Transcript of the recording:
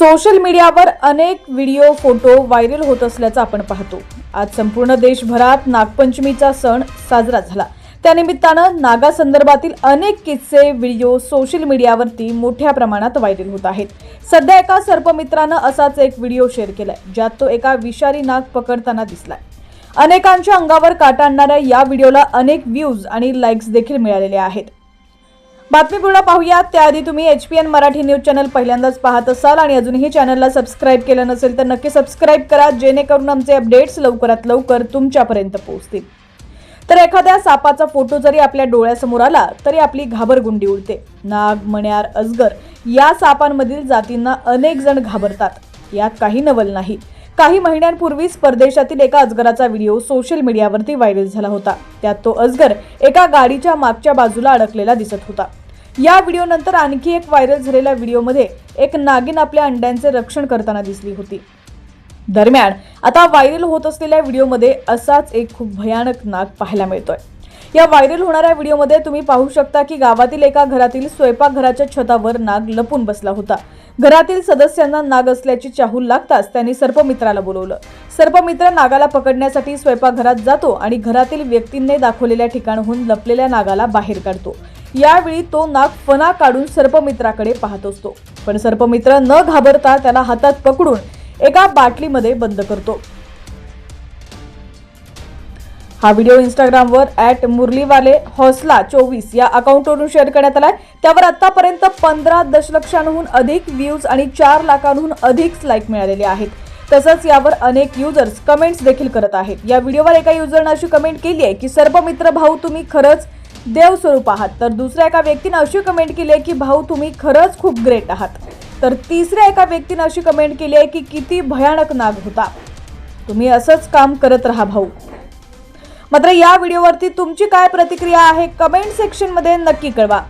Social मीडियावर अनेक video photo viral होत असल्याचं आपण पाहतो. आज संपूर्ण देशभरात नागपंचमीचा सण साजरा झाला. त्यानिमित्तानं नागासंदर्भातील अनेक किस्से व्हिडिओ सोशल मीडियावरती मोठ्या प्रमाणात व्हायरल होत आहेत. सध्या एका सर्पमित्रानं असाच एक व्हिडिओ शेअर केलाय ज्यात तो एका विषारी नाग पकडताना दिसलाय. अनेकांच्या अंगावर काटा आणणाऱ्या या व्हिडिओला अनेक व्ह्यूज आणि लाईक्स देखील मिळालेले आहेत. बातमी पूर्ण पाहूया त्याआधी तुम्ही H P N Marathi news channel पहिल्यांदाच पाहत असाल आणि अजूनही चॅनलला सबस्क्राईब केलं नसेल तर नक्की सबस्क्राईब करा जेणेकरून आमचे अपडेट्स लवकरात लवकर तुमच्यापर्यंत पोहोचतील. तर एखाद्या सापाचा फोटो जरी आपल्या डोळ्यासमोर आला तरी आपली घाबरगुंडी उडते. नाग मण्यार अजगर या सापांमधील जातींना अनेक जण घाबरतात. यात काही नवल नाही. काही महिन्यांपूर्वीच परदेशातील एका अजगराचा व्हिडिओ सोशल मीडियावरती व्हायरल झाला होता. त्यात तो अजगर एका गाडीच्या मागच्या बाजूला अडकलेला दिसत होता. या व्हिडिओनंतर आणखी एक व्हायरल झालेल्या व्हिडिओमध्ये एक नागिन आपल्या अंड्यांचे रक्षण करताना दिसली होती. दरम्यान आता व्हायरल होत असलेल्या व्हिडिओमध्ये असाच एक खूप भयानक नाग पाहायला मिळतोय. या व्हायरल होणाऱ्या व्हिडिओमध्ये तुम्ही पाहू शकता की गावातील एका घरातील स्वयंपाकघराच्या छतावर नाग लपून बसला होता. घरातील सदस्यांना नाग असल्याची चाहूल लागताच त्यांनी सर्पमित्राला बोलवलं. सर्पमित्र नागाला पकडण्यासाठी स्वयंपाकघरात जातो आणि घरातील व्यक्तींनी दाखवलेल्या ठिकाणाहून लपलेल्या नागाला बाहेर काढतो. यावेळी तो नाग फणा काढून सर्पमित्राकडे पाहत असतो. पण सर्पमित्र न घाबरता त्याला हातात पकडून एका बाटलीमध्ये बंद करतो. हा व्हिडिओ इंस्टाग्रामवर ॲट मुरलीवाले हौसला चोवीस या अकाउंटवरून शेअर करण्यात आलाय. त्यावर आतापर्यंत पंधरा दशलक्षांहून अधिक व्ह्यूज आणि चार लाखांहून अधिक लाईक मिळालेले आहेत. तसंच यावर अनेक युजर्स कमेंट्स देखील करत आहेत. या व्हिडिओवर एका युजरनं अशी कमेंट केली आहे की सर्व मित्र भाऊ तुम्ही खरंच देव स्वरूप आहात. तर दुसऱ्या एका व्यक्तीनं अशी कमेंट केली आहे की भाऊ तुम्ही खरंच खूप ग्रेट आहात. तर तिसऱ्या एका व्यक्तीनं अशी कमेंट केली आहे की किती भयानक नाग होता. तुम्ही असंच काम करत राहा भाऊ. मात्र या व्हिडिओवरती तुमची काय प्रतिक्रिया आहे? कमेंट सेक्शनमध्ये नक्की कळवा.